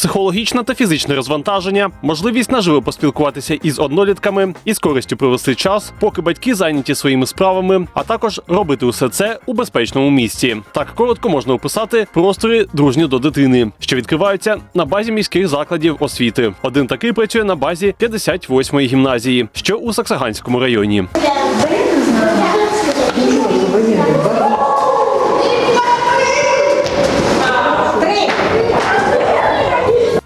психологічне та фізичне розвантаження, можливість наживо поспілкуватися із однолітками і з користю провести час, поки батьки зайняті своїми справами, а також робити усе це у безпечному місці. Так коротко можна описати простори дружні до дитини, що відкриваються на базі міських закладів освіти. Один такий працює на базі 58-ї гімназії, що у Саксаганському районі.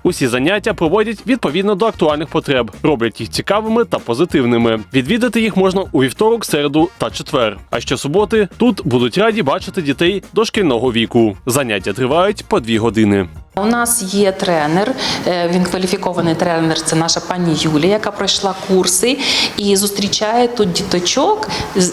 Усі заняття проводять відповідно до актуальних потреб, роблять їх цікавими та позитивними. Відвідати їх можна у вівторок, середу та четвер. А щосуботи тут будуть раді бачити дітей дошкільного віку. Заняття тривають по дві години. У нас є тренер, е, він кваліфікований тренер. Це наша пані Юлія, яка пройшла курси і зустрічає тут діточок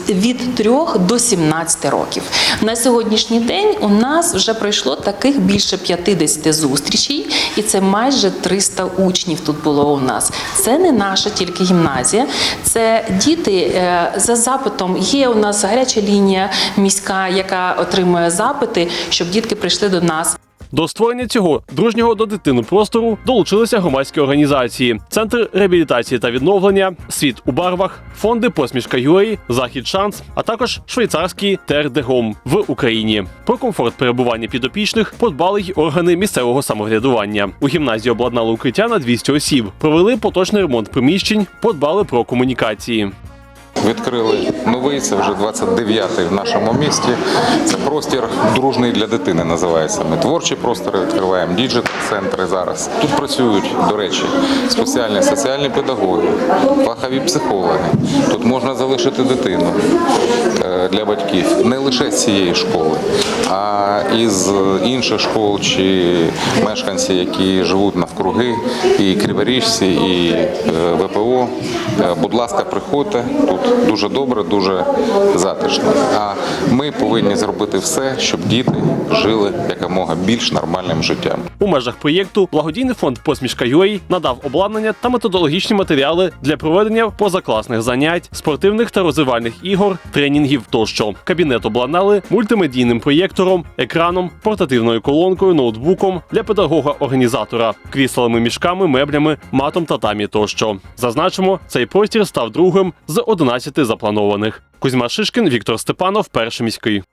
від 3 до 17 років. На сьогоднішній день у нас вже пройшло таких більше 50 зустрічей, і це майже 300 учнів тут було у нас. Це не наша тільки гімназія, це діти е, за запитом. Є у нас гаряча лінія міська, яка отримує запити, щоб дітки прийшли до нас. До створення цього дружнього до дитини простору долучилися громадські організації, центр реабілітації та відновлення, світ у барвах, фонди посмішка UA, Захід Шанс, а також швейцарський Тердегом в Україні. Про комфорт перебування підопічних подбали й органи місцевого самоврядування. У гімназії обладнали укриття на 200 осіб, провели поточний ремонт приміщень, подбали про комунікації. Відкрили новий, це вже 29-й в нашому місті. Це простір дружний для дитини називається. Ми творчі простори відкриваємо, діджитал-центри зараз. Тут працюють, до речі, спеціальні соціальні педагоги, фахові психологи. Тут можна залишити дитину е, для батьків не лише з цієї школи, а із інших школ чи мешканці, які живуть навкруги, і Криворіжці, і е, ВПО. Е, Будь ласка, приходьте тут дуже добре, дуже затишно. А ми повинні зробити все, щоб діти жили якомога більш нормальним життям. У межах проєкту благодійний фонд Посмішка UA надав обладнання та методологічні матеріали для проведення позакласних занять, спортивних та розвивальних ігор, тренінгів тощо. Кабінет обладнали мультимедійним проєктором, екраном, портативною колонкою, ноутбуком для педагога-організатора, кріслами, мішками, меблями, матом татамі тощо. Зазначимо, цей простір став другим з 11 запланованих. Кузьма Шишкін, Віктор Степанов, перший міський.